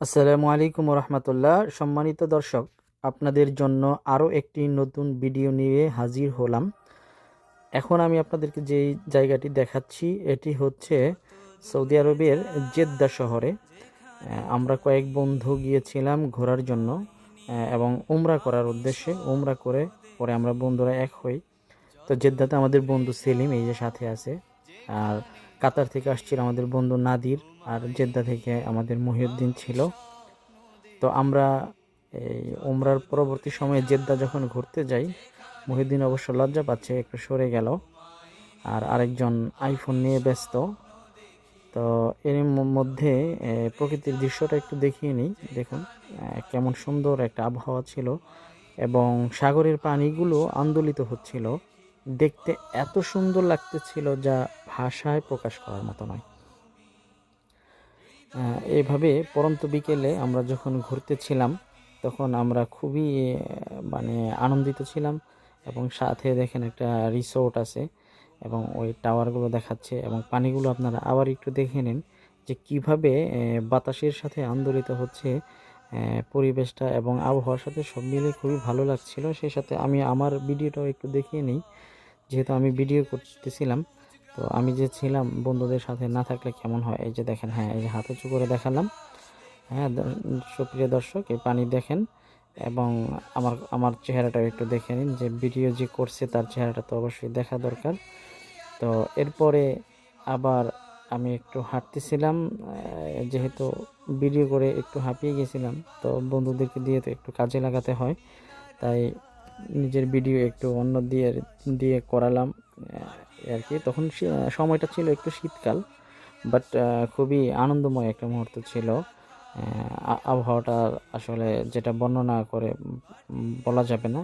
আসসালামু আলাইকুম রহমতুল্লাহ সম্মানিত দর্শক, আপনাদের জন্য আরও একটি নতুন ভিডিও নিয়ে হাজির হলাম। এখন আমি আপনাদেরকে যেই জায়গাটি দেখাচ্ছি, এটি হচ্ছে সৌদি আরবের জেদ্দা শহরে। আমরা কয়েক বন্ধু গিয়েছিলাম ঘোরার জন্য এবং উমরা করার উদ্দেশ্যে। উমরা করে পরে আমরা বন্ধুরা এক হই। তো জেদ্দাতে আমাদের বন্ধু সেলিম এই যে সাথে আছে। আর কাতার থেকে আসছিল আমাদের বন্ধু নাদির আর জেদ্দা থেকে আমাদের মহিউদ্দিন ছিল। তো আমরা এই উমরার পরবর্তী সময়ে জেদ্দা যখন ঘুরতে যাই, মহিউদ্দিন অবশ্য লজ্জা পাচ্ছে, একটু সরে গেল আর আরেকজন আইফোন নিয়ে ব্যস্ত। তো এর মধ্যে প্রকৃতির দৃশ্যটা একটু দেখিয়ে নিই। দেখুন কেমন সুন্দর একটা আবহাওয়া ছিল এবং সাগরের পানিগুলো আন্দোলিত হচ্ছিল। দেখতে এত সুন্দর লাগতেছিল যা ভাষায় প্রকাশ করার মতো নয়। এভাবে পরন্ত বিকেলে আমরা যখন ঘুরতেছিলাম তখন আমরা খুবই মানে আনন্দিত ছিলাম এবং সাথে দেখেন একটা রিসোর্ট আছে এবং ওই টাওয়ারগুলো দেখাচ্ছে এবং পানিগুলো আপনারা আবার একটু দেখে নিন যে কীভাবে বাতাসের সাথে আন্দোলিত হচ্ছে পরিবেশটা এবং আবহাওয়ার সাথে সব মিলে খুবই ভালো লাগছিল। সেই সাথে আমি আমার ভিডিওটাও একটু দেখিয়ে নিই। যেহেতু আমি ভিডিও করতেছিলাম, তো আমি যে ছিলাম বন্ধুদের সাথে, না থাকলে কেমন হয়? এই যে দেখেন হ্যাঁ এই যে হাত উঁচু করে দেখালাম। হ্যাঁ সুপ্রিয় দর্শক, এই পানি দেখেন এবং আমার আমার চেহারাটাও একটু দেখে নিন যে ভিডিও যে করছে, তার চেহারাটা তো অবশ্যই দেখা দরকার। তো এরপরে আবার আমি একটু হাঁটতেছিলাম যেহেতু ভিডিও করে একটু হাঁপিয়ে গেছিলাম। তো বন্ধুদেরকে দিয়ে তো একটু কাজে লাগাতে হয়। তাই নিজের ভিডিও একটু অন্য দিয়ে দিয়ে করালাম আর কি। তখন সময়টা ছিল একটু শীতকাল বাট খুবই আনন্দময় একটা মুহূর্ত ছিল। আবহাওয়াটা আসলে যেটা বর্ণনা করে বলা যাবে না।